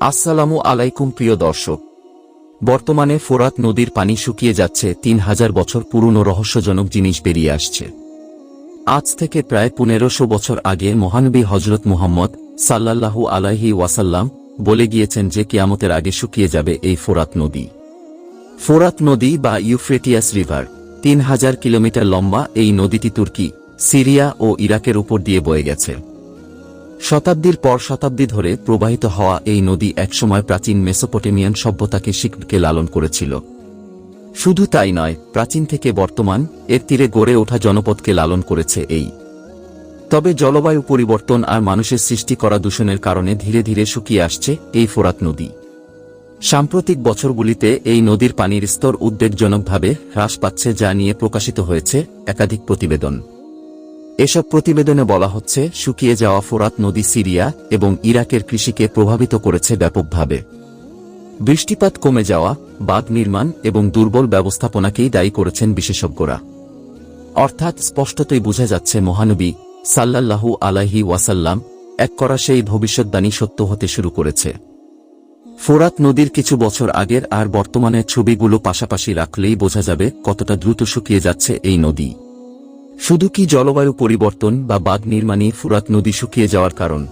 আসসালামু আলাইকুম প্রিয় দর্শক। বর্তমানে ফোরাত নদীর পানি শুকিয়ে যাচ্ছে, তিন হাজার বছর পুরনো রহস্যজনক জিনিস বেরিয়ে আসছে। আজ থেকে প্রায় পনেরোশো বছর আগে মহানবী হজরত মুহাম্মদ সাল্লাল্লাহু আলাইহি ওয়াসাল্লাম বলে গিয়েছেন যে কিয়ামতের আগে শুকিয়ে যাবে এই ফোরাত নদী। ফোরাত নদী বা ইউফ্রেটিয়াস রিভার, তিন হাজার কিলোমিটার লম্বা, এই নদীটি তুর্কি, সিরিয়া ও ইরাকের উপর দিয়ে বয়ে গেছে। শতাব্দীর পর শতাব্দী ধরে প্রবাহিত হওয়া এই নদী একসময় প্রাচীন মেসোপটেমিয়ান সভ্যতাকে শিখকে লালন করেছিল। শুধু তাই নয়, প্রাচীন থেকে বর্তমান এর তীরে গড়ে ওঠা জনপদকে লালন করেছে এই। তবে জলবায়ু পরিবর্তন আর মানুষের সৃষ্টি করা দূষণের কারণে ধীরে ধীরে শুকিয়ে আসছে এই ফোরাত নদী। সাম্প্রতিক বছরগুলিতে এই নদীর পানির স্তর উদ্বেগজনকভাবে হ্রাস পাচ্ছে যা নিয়ে প্রকাশিত হয়েছে একাধিক প্রতিবেদন। এসব প্রতিবেদনে বলা হচ্ছে, শুকিয়ে যাওয়া ফোরাত নদী সিরিয়া এবং ইরাকের কৃষিকে প্রভাবিত করেছে ব্যাপকভাবে। বৃষ্টিপাত কমে যাওয়া, বাঁধ নির্মাণ এবং দুর্বল ব্যবস্থাপনাকেই দায়ী করেছেন বিশেষজ্ঞরা। অর্থাৎ স্পষ্টতই বোঝা যাচ্ছে মহানবী সাল্লাল্লাহু আলাইহি ওয়াসাল্লাম এক করা সেই ভবিষ্যৎবাণী সত্য হতে শুরু করেছে। ফোরাত নদীর কিছু বছর আগের আর বর্তমানের ছবিগুলো পাশাপাশি রাখলেই বোঝা যাবে কতটা দ্রুত শুকিয়ে যাচ্ছে এই নদী। শুধু কি জলবায়ু পরিবর্তন বা বাঁধ নির্মাণই ফুরাত নদী শুকিয়ে যাওয়ার কারণ?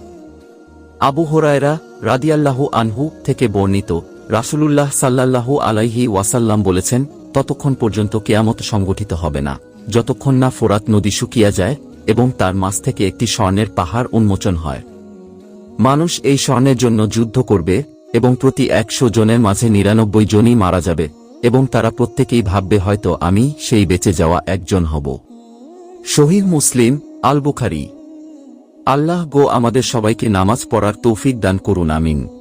আবু হোরায়রা রাদিয়াল্লাহু আনহু থেকে বর্ণিত রাসূলুল্লাহ সাল্লাল্লাহু আলাইহি ওয়াসাল্লাম বলেছেন, ততক্ষণ পর্যন্ত কেয়ামত সংগঠিত হবে না। যতক্ষণ না ফোরাত নদী শুকিয়ে যায় এবং তার মাছ থেকে একটি স্বর্ণের পাহাড় উন্মোচন হয়। মানুষ এই স্বর্ণের জন্য যুদ্ধ করবে এবং প্রতি একশো জনের মাঝে নিরানব্বই জনই মারা যাবে এবং তারা প্রত্যেকেই ভাববে, হয়তো আমি সেই বেঁচে যাওয়া একজন হব। শহীদ মুসলিম আল বুখারি আল্লাহ গো আমাদের সবাইকে নামাজ পড়ার তৌফিক দান করুন আমিন।